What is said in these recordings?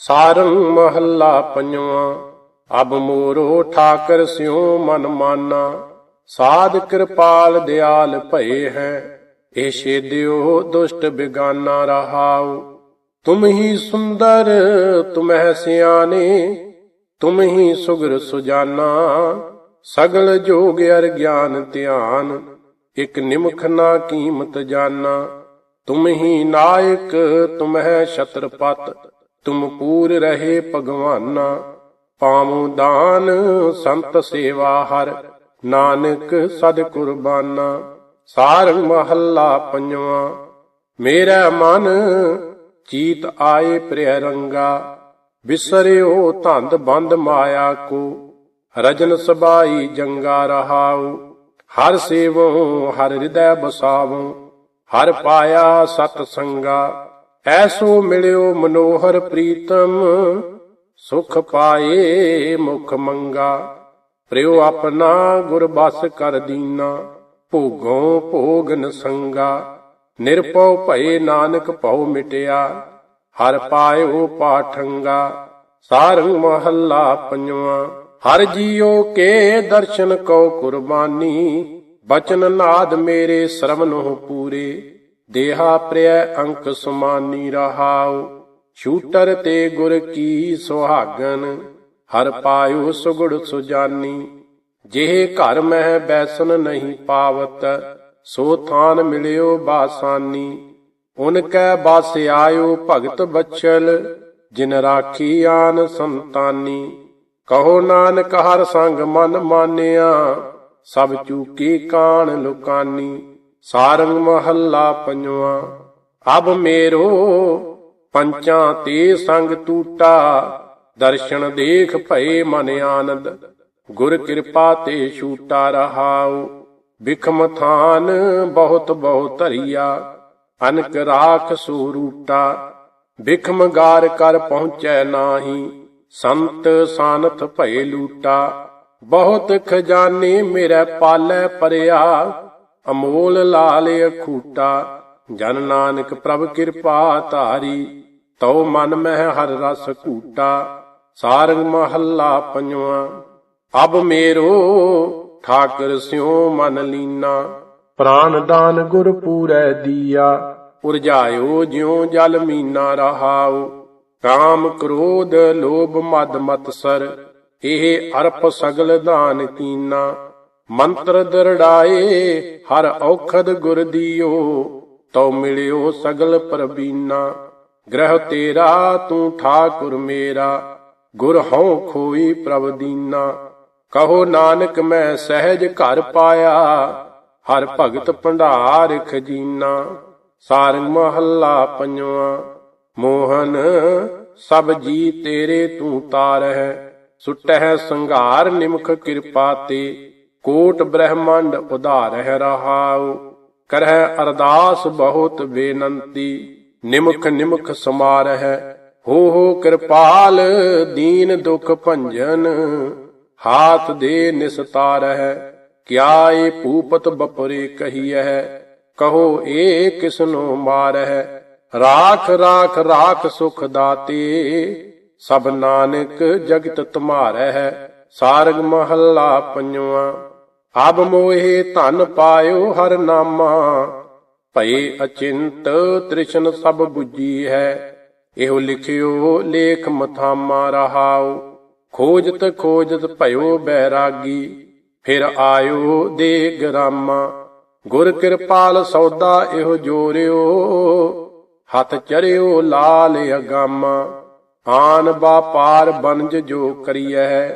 ਸਾਰੰਗ ਮਹੱਲਾ ਪੰਜਵਾਂ। ਅਬ ਮੋਰੋ ਠਾਕਰ ਸਿਉ ਮਨ ਮਾਨਾ। ਸਾਧ ਕਿਰਪਾਲ ਦਿਆਲ ਭਏ ਹੈ। ਇਹ ਛੇਦਿਓ ਦੁਸ਼ਟ ਬਿਗਾਨਾ ਰਹਾਉ। ਤੁਮ ਹੀ ਸੁੰਦਰ ਤੁਮਹਿ ਸਿਆਣੇ। ਤੁਮ ਹੀ ਸੁਗਰ ਸੁਜਾਨਾ। ਸਗਲ ਜੋਗ ਅਰ ਗਿਆਨ ਧਿਆਨ। ਇਕ ਨਿਮਖ ਨਾ ਕੀਮਤ ਜਾਨਾ। ਤੁਮ ਹੀ ਨਾਇਕ, ਤੁਮ ਹੈ ਛਤਰਪਤ। ਤੁਮ ਪੂਰ ਰਹੇ ਭਗਵਾਨਾ, ਪਾਵੋ ਦਾਨ, ਸੰਤ ਸੇਵਾ ਹਰ, ਨਾਨਕ ਸਦ ਕੁਰਬਾਨਾ। ਸਾਰੰਗ ਮਹੱਲਾ ਪੰਜਵਾਂ, ਮੇਰਾ ਮਨ ਚੀਤ ਆਏ ਪ੍ਰਿਯ ਰੰਗਾ, ਵਿਸਰਿਓ ਧੰਦ ਬੰਦ ਮਾਇਆ ਕੋ, ਰਜਨ ਸਬਾਈ ਜੰਗਾ ਰਹਾਉ। ਹਰ ਸੇਵੋ, ਹਰ ਹਿਰਦੈ ਬਸਾਵੋ, ਹਰ ਪਾਇਆ ਸਤ ਸੰਗਾ ਐਸੋ ਮਿਲਿਓ ਮਨੋਹਰ ਪ੍ਰੀਤਮ, ਸੁਖ ਪਾਏ ਮੁਖ ਮੰਗਾ। ਪ੍ਰਿਉ ਆਪਣਾ ਗੁਰ ਬਸ ਕਰ ਦੀਨਾ, ਭੋਗੋਂ ਭੋਗਨ ਸੰਗਾ। ਨਿਰਪਉ ਭਏ ਨਾਨਕ ਭਉ ਮਿਟਿਆ, ਹਰ ਪਾਇਓ ਪਾਠੰਗਾ। ਸਾਰੰਗ ਮਹੱਲਾ ਪੰਜਵਾਂ, ਹਰ ਜੀਓ ਕੇ ਦਰਸ਼ਨ ਕਉ ਕੁਰਬਾਨੀ। ਬਚਨ ਨਾਦ ਮੇਰੇ ਸਰਵਨੋ ਪੂਰੇ। ਦੇਹਾ ਪ੍ਰਿਯ ਅੰਕ ਸੁਮਾਨੀ ਰਹਾਉ, ਛੂਟਰ ਤੇ ਗੁਰ ਕੀ ਸੁਹਾਗਨ, ਹਰ ਪਾਇਓ ਸੁਗੜ ਸੁਜਾਨੀ। ਜਿਹੇ ਘਰ ਮਹਿ ਬੈਸਨ ਨਹੀਂ ਪਾਵਤ, ਸੋ ਥਾਨ ਮਿਲਿਓ ਬਾਸਾਨੀ। ਉਨ ਕੈ ਬਾਸ ਆਇਓ ਭਗਤ ਬਚਲ, ਜਿਨ ਰਾਖੀ ਆਨ ਸੰਤਾਨੀ। ਕਹੋ ਨਾਨਕ ਹਰ ਸੰਗ ਮਨ ਮਾਨਿਆ, ਸਭ ਚੂਕੀ ਕਾਣ ਲੁਕਾਨੀ। ਸਾਰੰਗ ਮਹੱਲਾ ਪੰਜਵਾਂ। ਅਬ ਮੇਰੋ ਪੰਚਾਂ ਤੇ ਸੰਗ ਟੂਟਾ ਦਰਸ਼ਨ ਦੇਖ ਭਏ ਮਨ ਆਨੰਦ। ਗੁਰ ਕਿਰਪਾ ਤੇ ਛੂਟਾ ਰਹਾਉ ਬਿਖਮ ਥਾਨ ਬਹੁਤ ਬਹੁਤ ਧਰੀਆ। ਅਨਕ ਰਾਖ ਸੋ ਰੂਟਾ ਬਿਖਮ ਗਾਰ ਕਰ ਪਹੁੰਚੈ ਨਾਹੀ। ਸੰਤ ਸਾਨਥ ਭਏ ਲੂਟਾ, ਬਹੁਤ ਖਜ਼ਾਨੇ ਮੇਰੇ ਪਾਲੈ ਪਰਿਆ ਅਮੋਲ ਲਾਲ ਅਖੂਟਾ, ਜਨ ਨਾਨਕ ਪ੍ਰਭ ਕਿਰਪਾ ਧਾਰੀ, ਤਉ ਮਨ ਮਹਿ ਹਰ ਰਸ ਕੂਟਾ ਸਾਰੰਗ ਮਹੱਲਾ ਪੰਜਵਾਂ। ਅਬ ਮੇਰੋ ਠਾਕਰ ਸਿਉ ਮਨ ਲੀਨਾ, ਪ੍ਰਾਨ ਦਾਨ ਗੁਰ ਪੂਰੈ ਦੀਆ ਉਰਜਾਇਓ ਜਿਉ ਜਲ ਮੀਨਾ ਰਹਾਉ। ਕਾਮ ਕ੍ਰੋਧ ਲੋਭ ਮਦ ਮਤਸਰ, ਇਹ ਅਰਪ ਸਗਲ ਦਾਨ ਕੀਨਾ। ਮੰਤਰ ਦਰੜਾਏ, ਹਰ ਔਖਦ ਗੁਰ ਦੀਓ, ਤਉ ਮਿਲਿਓ ਸਗਲ ਪ੍ਰਬੀਨਾ ਗ੍ਰਹਿ ਤੇਰਾ, ਤੂੰ ਠਾਕੁਰ ਮੇਰਾ, ਗੁਰ ਹਉ ਖੋਈ ਪ੍ਰਭ ਦੀਨਾ। ਕਹੋ ਨਾਨਕ, ਮੈਂ ਸਹਿਜ ਘਰ ਪਾਇਆ, ਹਰ ਭਗਤ ਭੰਡਾਰ ਖਜੀਨਾ। ਸਾਰੰਗ ਮਹੱਲਾ ਪੰਜਵਾਂ, ਮੋਹਨ, ਸਭ ਜੀ ਤੇਰੇ ਤੂੰ ਤਾਰ ਹੈ ਸੁਟਹਿ ਸੰਘਾਰ ਨਿਮਖ ਕਿਰਪਾ ਤੇ। ਕੋਟ ਬ੍ਰਹਮੰਡ ਉਧਾਰ ਹੈ ਰਹਾਉ, ਕਰਹਿ ਅਰਦਾਸ ਬਹੁਤ ਬੇਨੰਤੀ, ਨਿਮਖ ਨਿਮਖ ਸਮਾਰ ਹੈ ਹੋ ਹੋ ਕਿਰਪਾਲ ਦੀਨ ਦੁਖ ਭੰਜਨ, ਹਾਥ ਦੇ ਨਿਸਤਾਰ ਹੈ ਕਿਆ ਏ ਭੂਪਤ ਬਪਰੇ ਕਹੀਐ, ਕਹੋ ਏ ਕਿਸਨੋ ਮਾਰਹਿ, ਰਾਖ ਰਾਖ ਰਾਖ ਸੁਖ ਦਾਤੇ, ਸਭ ਨਾਨਕ ਜਗਤ ਤੁਮਾਰੈ ਹੈ ਸਾਰਗ ਮਹੱਲਾ ਪੰਜਵਾਂ। ਅਬ ਮੋਹਿ ਧਨ ਪਾਇਓ ਹਰ ਨਾਮਾ, ਭਏ ਅਚਿੰਤ ਤ੍ਰਿਸ਼ਨ ਸਭ 부ਜੀ ਹੈ। ਇਹੋ ਲਿਖਿਓ ਲੇਖ ਮਥਾਮਾ ਰਹਾਉ, ਖੋਜਤ ਖੋਜਤ ਭਇਓ ਬੈਰਾਗੀ, ਫਿਰ ਆਇਓ ਦੇ ਗਰਾਮਾ। ਗੁਰ ਕਿਰਪਾਲ ਸੌਦਾ ਇਹੋ ਜੋਰਿਓ, ਹੱਥ ਚਰਿਓ ਲਾਲ ਅਗਾਮਾ। ਆਨ ਬਾਪਾਰ ਬਨਜ ਜੋ ਕਰੀਐ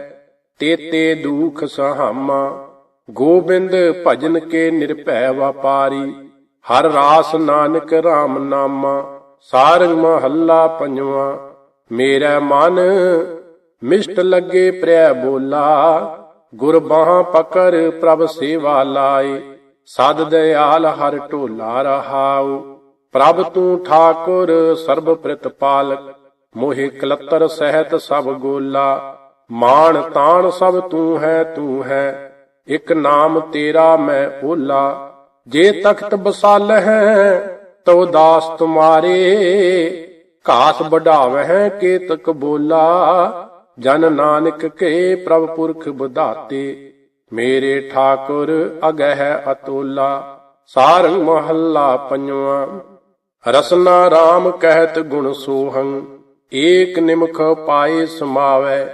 ਤੇਤੇ ਦੁਖ ਸਹਾਮਾ। ਗੋਬਿੰਦ ਭਜਨ ਕੇ ਨਿਰਭੈ ਵਪਾਰੀ, ਹਰ ਰਾਸ ਨਾਨਕ RAM ਨਾਮਾ, ਸਾਰੰਗ ਮਹੱਲਾ ਪੰਜਵਾਂ, ਮੇਰਾ ਮਨ ਮਿਸ਼ਟ ਲੱਗੇ ਪ੍ਰਿਆ ਬੋਲਾ ਗੁਰ ਬਾਹਾਂ ਪਕੜ ਪ੍ਰਭ ਸੇਵਾ ਲਾਏ, ਸਦ ਦਿਆਲ ਹਰ ਢੋਲਾ ਰਹਾਉ, ਪ੍ਰਭ ਤੂੰ ਠਾਕੁਰ ਸਰਬ ਪ੍ਰਤਪਾਲਕ ਮੋਹਿ ਕਲਤਰ ਸਹਿਤ ਸਭ ਗੋਲਾ, ਮਾਣ ਤਾਣ ਸਭ ਤੂੰ ਹੈ ਤੂੰ ਹੈ ਇਕ ਨਾਮ ਤੇਰਾ ਮੈਂ ਓਲਾ ਜੇ ਤਖਤ ਬਸਾਲ ਹੈ ਤੋ ਦਾਸ ਤੁਮਾਰੇ। ਘਾਸ ਵਢਾਵਹਿ ਕੇਤਕ ਬੋਲਾ, ਜਨ ਨਾਨਕ ਕੇ ਪ੍ਰਭ ਪੁਰਖ ਬਧਾਤੇ ਮੇਰੇ ਠਾਕੁਰ ਅਗਹਿ ਅਤੋਲਾ, ਸਾਰੰਗ ਮਹੱਲਾ ਪੰਜਵਾਂ। ਰਸਨਾ RAM ਕਹਿਤ ਗੁਣ ਸੋਹੰ, ਏਕ ਨਿਮਖ ਪਾਏ ਸਮਾਵੈ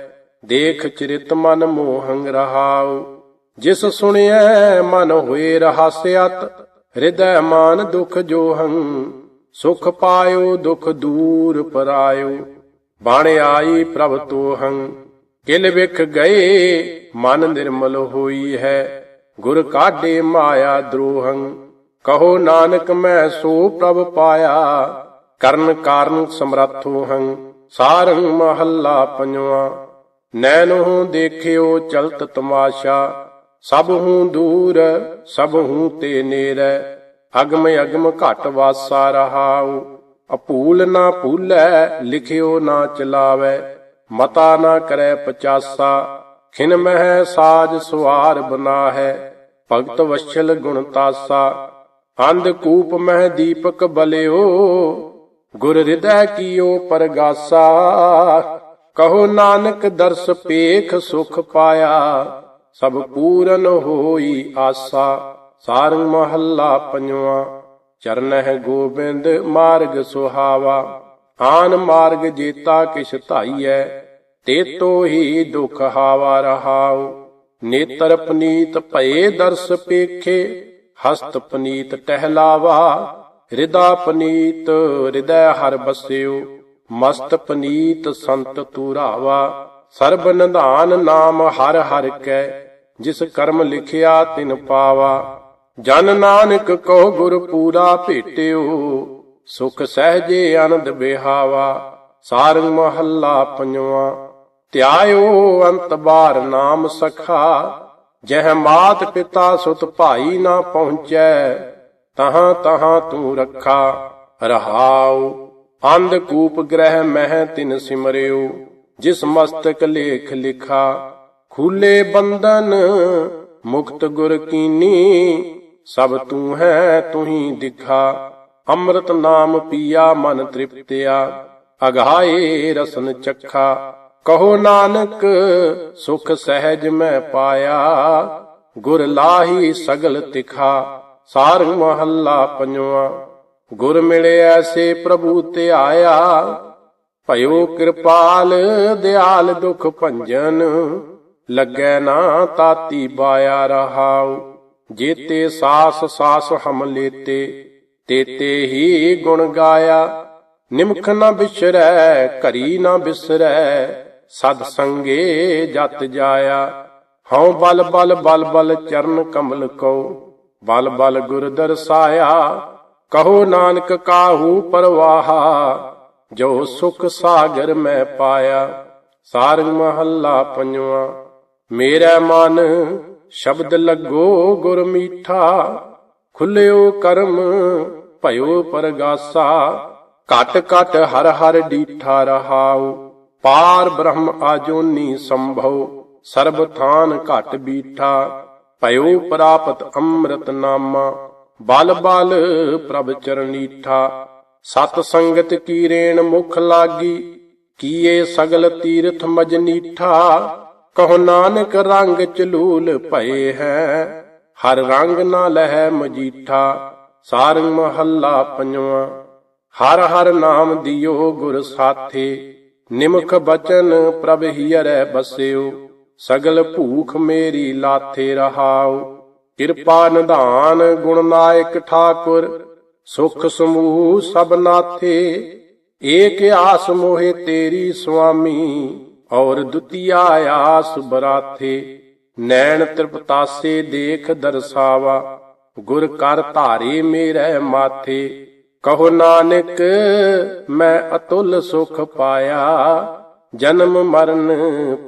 ਦੇਖ ਚਰਿਤ ਮਨ ਮੋਹੰਗ ਰਹਾਉ। ਜਿਸ ਸੁਣਿਐ ਮਨ ਹੋਏ ਰਹਾਸਿਅਤ ਹਿਰਦੈ ਮਾਨ ਦੁਖ ਜੋਹੰ, ਸੁਖ ਪਾਇਓ, ਦੁਖ ਦੂਰ ਪਰਾਇਓ। ਬਣ ਆਈ ਪ੍ਰਭ ਤੋਹੰ, ਕਿਲ ਵਿਖ ਗਏ, ਮਨ ਨਿਰਮਲ ਹੋਈ ਹੈ। ਗੁਰ ਕਾਢੇ ਮਾਇਆ ਦਰੋਹੰ, ਕਹੋ ਨਾਨਕ ਮੈਂ ਸੋ ਪ੍ਰਭ ਪਾਇਆ। ਕਰਨ ਕਾਰਨ ਸਮਰੱਥੋ ਹੰ ਸਾਰੰਗ ਮਹੱਲਾ ਪੰਜਵਾ। ਨੈਨੋ ਦੇਖਿਓ ਚਲਤ ਤਮਾਸ਼ਾ ਸਭ ਹੂੰ ਦੂਰ, ਸਭ ਹੂੰ ਤੇ ਨੇਰੈ। ਅਗਮ ਅਗਮ ਘਟ ਵਾਸਾ ਰਹਾਉ। ਅਪੂਲ ਨਾ ਭੂਲੈ, ਲਿਖਿਓ ਨਾ ਚਲਾਵੈ। ਮਤਾ ਨਾ ਕਰੈ ਪਚਾਸਾ। ਖਿਨ ਮਹਿ ਸਾਜ ਸੁਆਰ ਬਨਾ ਹੈ ਭਗਤ ਵਛਲ ਗੁਣ ਤਾਸਾ। ਅੰਧ ਕੂਪ ਮਹਿ ਦੀਪਕ ਬਲਿਓ। ਗੁਰ ਹਿਰਦੈ ਕੀਓ ਪਰਗਾਸਾ। ਕਹੋ ਨਾਨਕ ਦਰਸ ਪੇਖ ਸੁਖ ਪਾਇਆ। ਸਭ ਪੂਰਨ ਹੋਈ ਆਸਾ, ਸਾਰੰਗ ਮਹੱਲਾ ਪੰਜਵਾ। ਚਰਨਹਿ ਗੋਬਿੰਦ, ਮਾਰਗ ਸੁਹਾਵਾ। ਆਨ ਮਾਰਗ ਜੀਤਾ ਕਿਛ ਧਾਈਐ, ਤੇਤੋ ਹੀ ਦੁਖ ਹਾਵਾ ਰਹਾਉ। ਨੇਤਰ ਪਨੀਤ ਭਏ ਦਰਸ ਪੇਖੇ, ਹਸਤ ਪਨੀਤ ਟਹਿਲਾਵਾ। ਹਿਰਦਾ ਪਨੀਤ ਹਿਰਦੈ ਹਰ ਬਸਿਓ, ਮਸਤ ਪਨੀਤ ਸੰਤ ਤੂਰਾਵਾ। ਸਰਬ ਨਿਧਾਨ ਨਾਮ ਹਰ ਹਰ ਕੈ, ਜਿਸ ਕਰਮ ਲਿਖਿਆ ਤਿਨ ਪਾਵਾ। ਜਨ ਨਾਨਕ ਕੋ ਗੁਰ ਪੂਰਾ ਭੇਟਿਓ, ਸੁਖ ਸਹਜੇ ਆਨੰਦ ਬਿਹਾਵਾ। ਸਾਰੰਗ ਮਹੱਲਾ ਪੰਜਵਾ, ਧਿਆਇਓ ਅੰਤ ਬਾਰ ਨਾਮ ਸਖਾ। ਜਹ ਮਾਤ ਪਿਤਾ ਸੁਤ ਭਾਈ ਨਾ ਪਹੁੰਚੈ, ਤਹਾਂ ਤਹਾਂ ਤੂੰ ਰੱਖਾ, ਰਹਾਉ। ਅੰਧ ਕੂਪ ਗ੍ਰਹਿ ਮਹਿ ਤਿਨ ਸਿਮਰਿਓ। ਜਿਸ ਮਸਤਕ ਲੇਖ ਲਿਖਾ, ਖੂਲੇ ਬੰਧਨ, ਮੁਕਤ ਗੁਰ ਕੀਨੀ, ਸਭ ਤੂੰ ਹੈ, ਤੂੰ ਹੀ ਦਿਖਾ। ਅੰਮ੍ਰਿਤ ਨਾਮ ਪੀਆ, ਮਨ ਤ੍ਰਿਪਤਿਆ, ਅਗਾਏ ਰਸਨ ਚੱਖਾ। ਕਹੋ ਨਾਨਕ, ਸੁਖ ਸਹਿਜ ਮੈਂ ਪਾਇਆ, ਗੁਰ ਲਾਹੀ ਸਗਲ ਤਿਖਾ। ਸਾਰੰਗ ਮਹੱਲਾ ਪੰਜਵਾ, ਗੁਰ ਮਿਲਿਆ ਸੇ ਪ੍ਰਭੂ ਤੇ ਆਇਆ ਭਇਓ ਕਿਰਪਾਲ, ਦਿਆਲ ਦੁਖ ਭੰਜਨ। ਲੱਗੈ ਨਾ ਤਾਤੀ ਬਾਇਆ ਰਹਾਉ। ਜੇਤੇ ਸਾਸ ਸਾਸ ਹਮ ਲੇਤੇ, ਤੇਤੇ ਹੀ ਗੁਣ ਗਾਇਆ। ਨਿਮਖ ਨਾ ਵਿਸ਼ਰੈ ਘਰੀ ਨਾ ਵਿਸਰੈ ਸਦ ਸੰਗੇ ਜਤ ਜਾਇਆ। ਹਉ ਬਲ ਬਲ ਬਲ ਬਲ ਚਰਨ ਕਮਲ ਕੋ ਬਲ ਬਲ ਗੁਰ ਦਰਸਾਇਆ ਕਹੋ ਨਾਨਕ ਕਾਹੂ ਪਰਵਾਹਾ। ਜੋ ਸੁਖ ਸਾਗਰ ਮੈਂ ਪਾਇਆ, ਸਾਰੰਗ ਮਹੱਲਾ ਪੰਜਵਾ। ਮੇਰਾ ਮਨ ਸ਼ਬਦ ਲੱਗੋ ਗੁਰ ਮੀਠਾ, ਖੁੱਲਿਓ ਕਰਮ ਭਇਓ ਪਰਗਾਸਾ। ਘਟ ਘਟ ਹਰ ਹਰ ਡੀਠਾ ਰਹਾਉ, ਪਾਰ ਬ੍ਰਹਮ ਆਜੋਨੀ ਸੰਭਉ, ਸਰਬ ਥਾਨ ਘਟ ਬੀਠਾ। ਭਇਓ ਪ੍ਰਾਪਤ ਅੰਮ੍ਰਿਤ ਨਾਮਾ ਬਲ ਬਲ ਪ੍ਰਭ ਚਰਨੀਠਾ। ਸਤ ਸੰਗਤ ਕੀ ਰੇਣ ਮੁਖ ਲਾਗੀ, ਕੀਏ ਸਗਲ ਤੀਰਥ ਮਜਨੀਠਾ ਕਹੋ ਨਾਨਕ ਰੰਗ ਚਲੂਲ ਭਏ ਹੈ, ਹਰ ਰੰਗ ਨਾ ਲਹਿ ਮਜੀਠਾ, ਸਾਰੰਗ ਮਹੱਲਾ ਪੰਜਵਾ। ਹਰ ਹਰ ਨਾਮ ਦਿਓ ਗੁਰ ਸਾਥੇ, ਨਿਮਖ ਬਚਨ ਪ੍ਰਭ ਹੀਰੈ ਬਸਿਓ, ਸਗਲ ਭੂਖ ਮੇਰੀ ਲਾਥੇ ਰਹਾਓ। ਕਿਰਪਾ ਨਿਧਾਨ ਗੁਣ ਨਾਇਕ ਠਾਕੁਰ ਸੁਖ ਸਮੂਹ ਸਭ ਨਾਥੇ, ਏਕ ਆਸ ਮੋਹਿ ਤੇਰੀ ਸੁਆਮੀ, ਔਰ ਦੁਤੀਆ ਆਸ ਬਰਾਥੇ। ਨੈਣ ਤ੍ਰਿਪਤਾਸੇ ਦੇਖ ਦਰਸਾਵਾ, ਗੁਰ ਕਰ ਧਾਰੇ ਮੇਰੇ ਮਾਥੇ। ਕਹੋ ਨਾਨਕ, ਮੈਂ ਅਤੁੱਲ ਸੁਖ ਪਾਇਆ, ਜਨਮ ਮਰਨ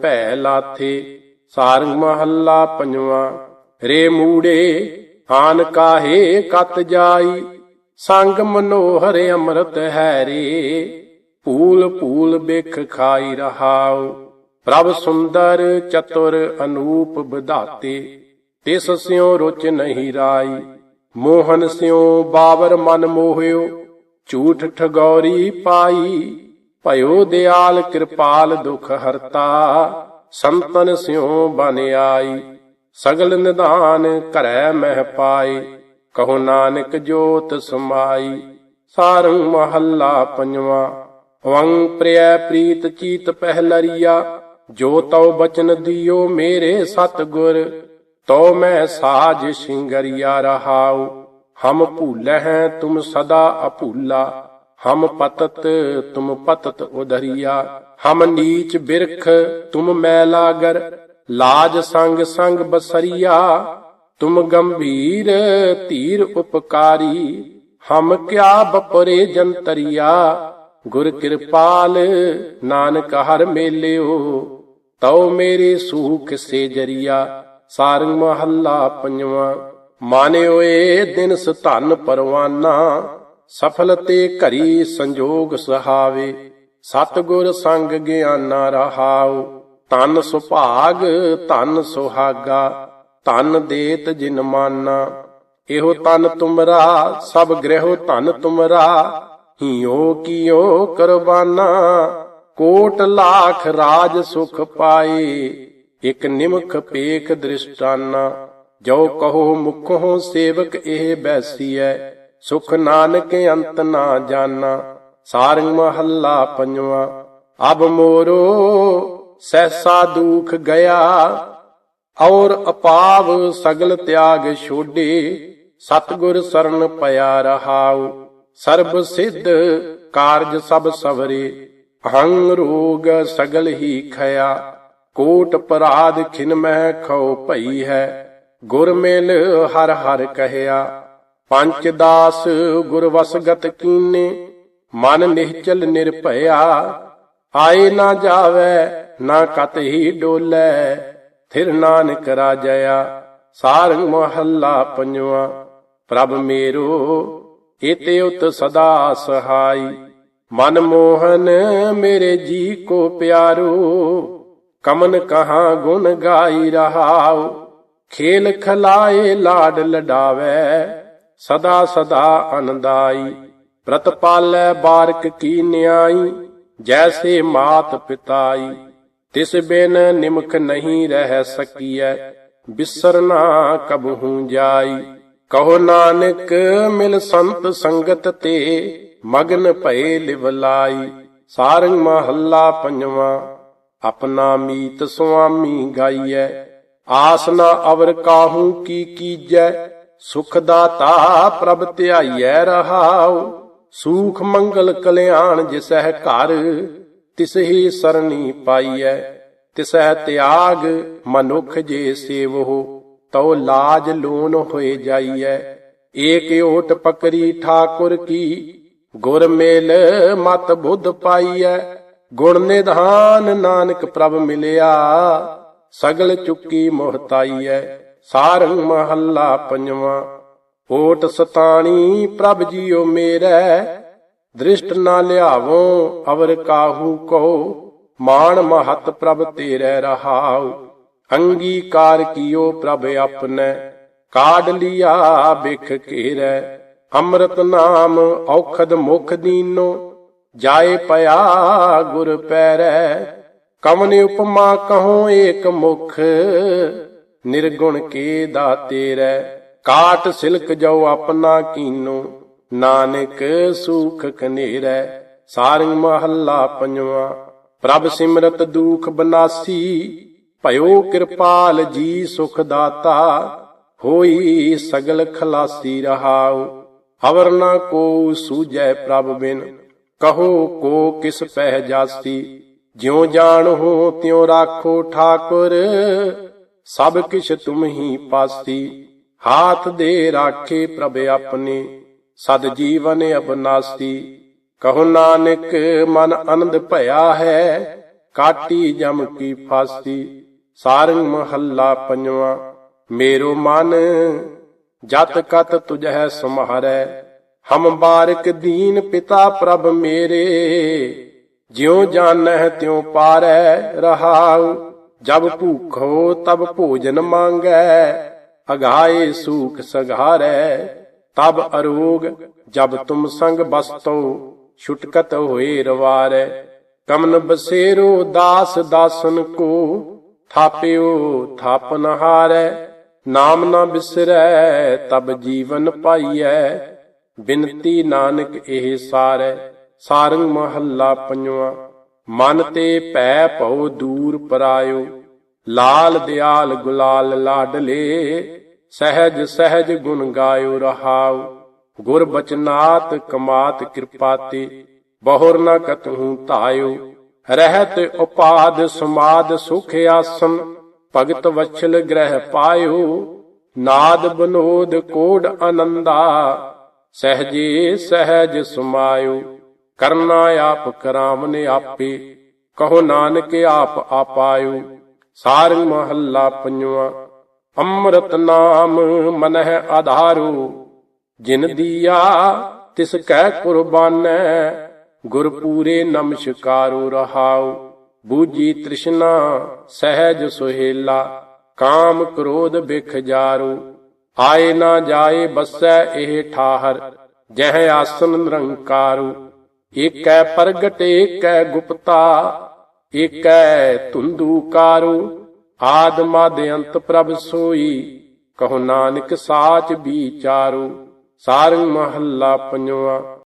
ਭੈ ਲਾਥੇ। ਸਾਰੰਗ ਮਹੱਲਾ ਪੰਜਵਾ, ਰੇ ਮੂੜੇ, ਆਨ ਕਾਹੇ ਕਤ ਜਾਈ। ਸੰਗ ਮਨੋਹਰ ਅੰਮ੍ਰਿਤ ਹੈਰੇ ਭੂਲ ਭੂਲ ਬਿਖ ਖਾਈ ਰਹਾਉ। ਪ੍ਰਭ ਸੁੰਦਰ ਚਤੁਰ ਅਨੂਪ ਵਿਧਾਤੇ, ਤਿਸ ਸਿਉ ਰੁਚ ਨਹੀਂ ਰਾਈ। ਮੋਹਨ ਸਿਉ ਬਾਵਰ ਮਨ ਮੋਹਿਓ, ਝੂਠ ਠਗੌਰੀ ਪਾਈ। ਭਇਓ ਦਿਆਲ ਕਿਰਪਾਲ ਦੁਖ ਹਰਤਾ, ਸੰਤਨ ਸਿਉ ਬਨ ਆਈ। ਸਗਲ ਨਿਦਾਨ ਕਰੈ ਮਹਿ ਪਾਈ ਕਹੋ ਨਾਨਕ ਜੋਤ ਸਮਾਈ, ਸਾਰੰਗ ਮਹੱਲਾ ਪੰਜਵਾ। ਵੰਗ ਪ੍ਰਿਯ ਪ੍ਰੀਤ ਚੀਤ ਪਹਿਲਰੀਆ, ਜੋ ਤਉ ਬਚਨ ਦਿਓ ਮੇਰੇ ਸਤ ਗੁਰ ਤੋ ਮੈਂ ਸਾਜ ਸ਼ਿੰਗਰੀਆ ਰਹਾਉ। ਹਮ ਭੂਲਹਿ ਤੁਮ ਸਦਾ ਅਭੂਲਾ, ਹਮ ਪਤਤ ਤੁਮ ਪਤਤ ਉਧਰਿਆ। ਹਮ ਨੀਚ ਬਿਰਖ ਤੁਮ ਮੈਲਾਗਰ ਲਾਜ ਸੰਗ ਸੰਗ ਬਸਰੀਆ। ਤੁਮ ਗੰਭੀਰ ਧੀਰ ਉਪਕਾਰੀ ਹਮ ਕਿਆ ਬਪਰੇ ਜੰਤਰੀਆ ਗੁਰ ਕਿਰਪਾਲ ਨਾਨਕ ਹਰ ਮੇਲਿਓ ਤਉ ਮੇਰੇ ਸੂਖ ਸੇ ਜਰੀਆ ਸਾਰੰਗ ਮਹੱਲਾ ਪੰਜਵਾ ਮਾਨਿਓ ਏ ਦਿਨ ਸਧਨ ਪਰਵਾਨਾ ਸਫਲ ਤੇ ਘਰੀ ਸੰਜੋਗ ਸਹਾਵੇ ਸਤਗੁਰ ਸੰਗ ਗਿਆਨਾ ਰਹਾਉ ਤਨ ਸੁਭਾਗ ਧਨ ਸੁਹਾਗਾ ਧਨ ਦੇਤ ਜਿਨ ਮਾਨਾ, ਇਹੋ ਤਨ ਤੁਮਰਾ, ਸਭ ਗ੍ਰਹਿ ਧਨ ਤੁਮਰਾ, ਹਿਓ ਕੀਓ ਕਰਬਾਨਾ, ਕੋਟ ਲਾਖ ਰਾਜ ਸੁਖ ਪਾਏ, ਇਕ ਨਿਮਖ ਪੇਖ ਦ੍ਰਿਸ਼ਟਾਨਾ ਜੋ ਕਹੋ ਮੁਖੋਂ ਸੇਵਕ ਇਹ ਬੈਸੀਐ, ਸੁਖ ਨਾਨਕ ਅੰਤ ਨਾ ਜਾਣਾ ਸਾਰੰਗ ਮਹੱਲਾ ਪੰਜਵਾ, ਅਬ ਮੋਰੋ, ਸਹਸਾ ਦੁਖ ਗਿਆ ਔਰ ਅਪਾਵ ਸਗਲ ਤਿਆਗ ਛੋਡੇ, ਸਤਗੁਰ ਸਰਨ ਪਿਆ ਰਹਾਉ। ਸਰਬ ਸਿੱਧ ਕਾਰਜ ਸਭ ਸਵਰੇ, ਅਹੰਗ ਰੋਗ ਸਗਲ ਹੀ ਖਿਆ ਕੋਟ ਪਰਾਧ ਖਿਨ ਮਹਿ ਖਉ ਭਈ ਹੈ, ਗੁਰ ਮਿਲ ਹਰ ਹਰ ਕਹਿਆ। ਪੰਚ ਦਾਸ ਗੁਰ ਵਸਗਤ ਕੀਨੇ, ਮਨ ਨਿਹਚਲ ਨਿਰਭਇਆ। ਆਏ ਨਾ ਜਾਵੇ, ਨਾ ਕਤ ਹੀ ਡੋਲੇ। ਥਿਰ ਨਾਨਕ ਰਾਜਿਆ, ਸਾਰੰਗ ਮਹੱਲਾ ਪੰਜਵਾ, ਪ੍ਰਭ ਮੇਰੋ, ਇਤੇ ਉਤ ਸਦਾ ਸਹਾਈ। ਮਨ ਮੋਹਨ ਮੇਰੇ ਜੀ ਕੋ ਪਿਆਰੋ, ਕਮਨ ਕਹਾ ਗੁਣ ਗਾਈ ਰਹਾਉ। ਖੇਲ ਖਲਾਏ ਲਾਡ ਲਡਾਵੇ, ਸਦਾ ਸਦਾ ਅਨੰਦਾਈ। ਪ੍ਰਤ ਪਾਲੈ ਬਾਰਕ ਕੀ ਨਿਆਈ, ਜੈਸੇ ਮਾਤ ਪਿਤਾਈ। ਤਿਸ ਬਿਨ ਨਿਮਖ ਨਹੀਂ ਰਹਿ ਸਕੀਐ ਬਿਸਰਨਾ ਕਬਹੂ ਜਾਈ। ਕਹੋ ਨਾਨਕ, ਮਿਲ ਸੰਤ ਸੰਗਤ ਤੇ, ਮਗਨ ਭਏ ਲਿਵ ਸਾਰੰਗ ਮਹੱਲਾ ਪੰਜਵਾ, ਆਪਣਾ ਮੀਤ ਸੁਆਮੀ ਗਾਈਐ। ਆਸ ਨਾ ਅਵਰ ਕਾਹੂ ਕੀ ਕੀਜੈ, ਸੁਖ ਦਾਤਾ ਪ੍ਰਭ ਧਿਆਈਐ ਰਹਾਉ। ਸੂਖ ਮੰਗਲ ਕਲਿਆਣ ਜਿਸਹਿ ਘਰ ਤਿਸਹੀ ਸਰਣੀ ਪਾਈਐ, ਤਿਸਹਿ ਤਿਆਗ ਮਨੁਖ ਜੇ ਸੇਵਹੁ, ਤਉ ਲਾਜ ਲੋਨ ਹੋਏ ਜਾਈਐ। ਏਕ ਓਟ ਪਕਰੀ ਠਾਕੁਰ ਕੀ, ਗੁਰ ਮੇਲ ਮਤ ਬੁੱਧ ਪਾਈਐ। ਗੁਣ ਨਿਧਾਨ ਨਾਨਕ ਪ੍ਰਭ ਮਿਲਿਆ, ਸਗਲ ਚੁੱਕੀ ਮੋਹਤਾਈਐ ਸਾਰੰਗ ਮਹੱਲਾ ਪੰਜਵਾ, ਓਟ ਸਤਾਣੀ ਪ੍ਰਭ ਜੀਓ ਮੇਰੇ ਦ੍ਰਿਸ਼ਟ ਨਾ ਲਿਆਵੋ, ਅਵਰ ਕਾਹੂ ਕੋ ਮਾਨ ਮਹਤ ਪ੍ਰਭ ਤੇਰੇ ਰਹਾਉ। ਅੰਗੀਕਾਰ ਕੀਓ ਪ੍ਰਭ ਆਪਨੇ ਕਾਢ ਲਿਆ ਬਿਖ ਘੇਰੈ। ਅੰਮ੍ਰਿਤ ਨਾਮ ਔਖਦ ਮੁਖ ਦੀਨੋ, ਜਾਏ ਪਿਆ ਗੁਰ ਪੈਰੈ। ਕਵਨ ਉਪਮਾ ਕਹੋ ਏਕ ਮੁਖ, ਨਿਰਗੁਣ ਕੇ ਦਾਤੇ ਰੈ ਕਾਟ ਸਿਲਕ ਜੋ ਆਪਣਾ ਕੀਨੋ ਨਾਨਕ ਸੁਖ ਕਨੇਰੈ, ਸਾਰੰਗ ਮਹੱਲਾ ਪੰਜਵਾ। ਪ੍ਰਭ ਸਿਮਰਤ ਦੁਖ ਬਨਾਸੀ, ਭਇਓ ਕਿਰਪਾਲ ਜੀ ਸੁਖ ਦਾਤਾ, ਹੋਈ ਸਗਲ ਖਲਾਸੀ ਰਹਾਉ। ਅਵਰ ਨਾ ਕੋ ਸੂਜੈ ਪ੍ਰਭ ਬਿਨ, ਕਹੋ ਕੋ ਕਿਸ ਪਹਿ ਜਾਸੀ। ਜਿਉ ਜਾਣੋ ਤਿਉ ਰਾਖੋ ਠਾਕੁਰ, ਸਭ ਕਿਛ ਤੁਮ ਹੀ ਪਾਸੀ। ਹਾਥ ਦੇ ਰਾਖੇ ਪ੍ਰਭ ਆਪਣੇ। ਸਦ ਜੀਵਨ ਅਬਨਾਸੀ, ਕਹੋ ਨਾਨਕ, ਮਨ ਆਨੰਦ ਭਇਆ ਹੈ, ਕਾਟੀ ਜਮ ਕੀ ਫਾਸੀ, ਸਾਰੰਗ ਮਹੱਲਾ ਪੰਜਵਾ, ਮੇਰੋ ਮਨ, ਜਤ ਕਤ ਤੁਝੈ ਸਮਾਰੈ ਹਮ ਬਾਰਕ ਦੀਨ ਪਿਤਾ ਪ੍ਰਭ ਮੇਰੇ, ਜਿਉ ਜਾਣੈ ਤਿਉ ਪਾਰੈ ਰਹਾਉ, ਜਬ ਭੂਖੋ ਤਬ ਭੋਜਨ ਮੰਗੈ ਅਗਾਏ ਸੂਖ ਸਘਾਰੈ ਤਬ ਅਰੋਗ ਜਬ ਤੁਮ ਸੰਗ ਬਸਤੋ, ਛੁਟਕਤ ਹੋਏ ਰਵਾਰੈ। ਕਮਨ ਬਸੇਰੋ ਦਾਸ ਦਾਸਨ ਕੋ, ਥਾਪਿਓ ਥਾਪ ਨ ਹਾਰੈ। ਨਾਮ ਨ ਬਿਸਰੈ, ਤਬ ਜੀਵਨ ਪਾਈਐ। ਬਿਨਤੀ ਨਾਨਕ ਇਹ ਸਾਰੈ, ਸਾਰੰਗ ਮਹੱਲਾ ਪੰਜਵਾ। ਮਨ ਤੇ ਭੈ ਭਉ ਦੂਰ ਪਰਾਇਓ, ਲਾਲ ਦਿਆਲ ਗੁਲਾਲ ਲਾਡਲੇ। ਸਹਿਜ ਸਹਿਜ ਗੁਣ ਗਾਇਓ ਰਹਾਉ, ਗੁਰ ਬਚਨਾਤ ਕਮਾਤ ਕਿਰਪਾਤੇ ਬਹੁਰ ਨ ਕਤਹੂ ਧਾਇਓ। ਰਹਿਤ ਉਪਾਦ ਸਮਾਦ ਸੁਖ ਆਸਨ, ਭਗਤ ਵਛਲ ਗ੍ਰਹਿ ਪਾਇਓ। ਨਾਦ ਬਨੋਦ ਕੋਡ ਆਨੰਦਾ ਸਹਜੇ ਸਹਿਜ ਸਮਾਇਓ। ਕਰਨਾ ਆਪ ਕਰਾਵਨੇ ਆਪੇ, ਕਹੋ ਨਾਨਕ ਆਪ ਆਪਾਇਓ। ਸਾਰੰਗ ਮਹੱਲਾ ਪੰਜਵਾ ਅੰਮ੍ਰਿਤ ਨਾਮ ਮਨਹਿ ਆਧਾਰੂ, ਜਿਨ ਦੀਆ ਤਿਸ ਕੈ ਕੁਰਬਾਨੈ ਗੁਰ ਪੂਰੇ ਨਮਸਕਾਰੋ ਰਹਾਉ ਬੂਜੀ ਤ੍ਰਿਸ਼ਨਾ ਸਹਿਜ ਸੁਹੇਲਾ, ਕਾਮ ਕ੍ਰੋਧ ਬਿਖ ਜਾਰੂ, ਆਏ ਨਾ ਜਾਏ ਬਸੈ ਇਹ ਠਾਹਰ, ਜਹ ਆਸਨ ਨਿਰੰਕਾਰੂ, ਏਕੈ ਪ੍ਰਗਟ, ਏਕੈ ਗੁਪਤਾ, ਏਕੈ ਧੁੰਦੂ ਆਦ ਮਦ ਅੰਤ ਪ੍ਰਭ ਸੋਈ ਕਹੋ ਨਾਨਕ ਸਾਚ ਵਿਚਾਰੂ ਸਾਰੰਗ ਮਹੱਲਾ ਪੰਜਵਾ।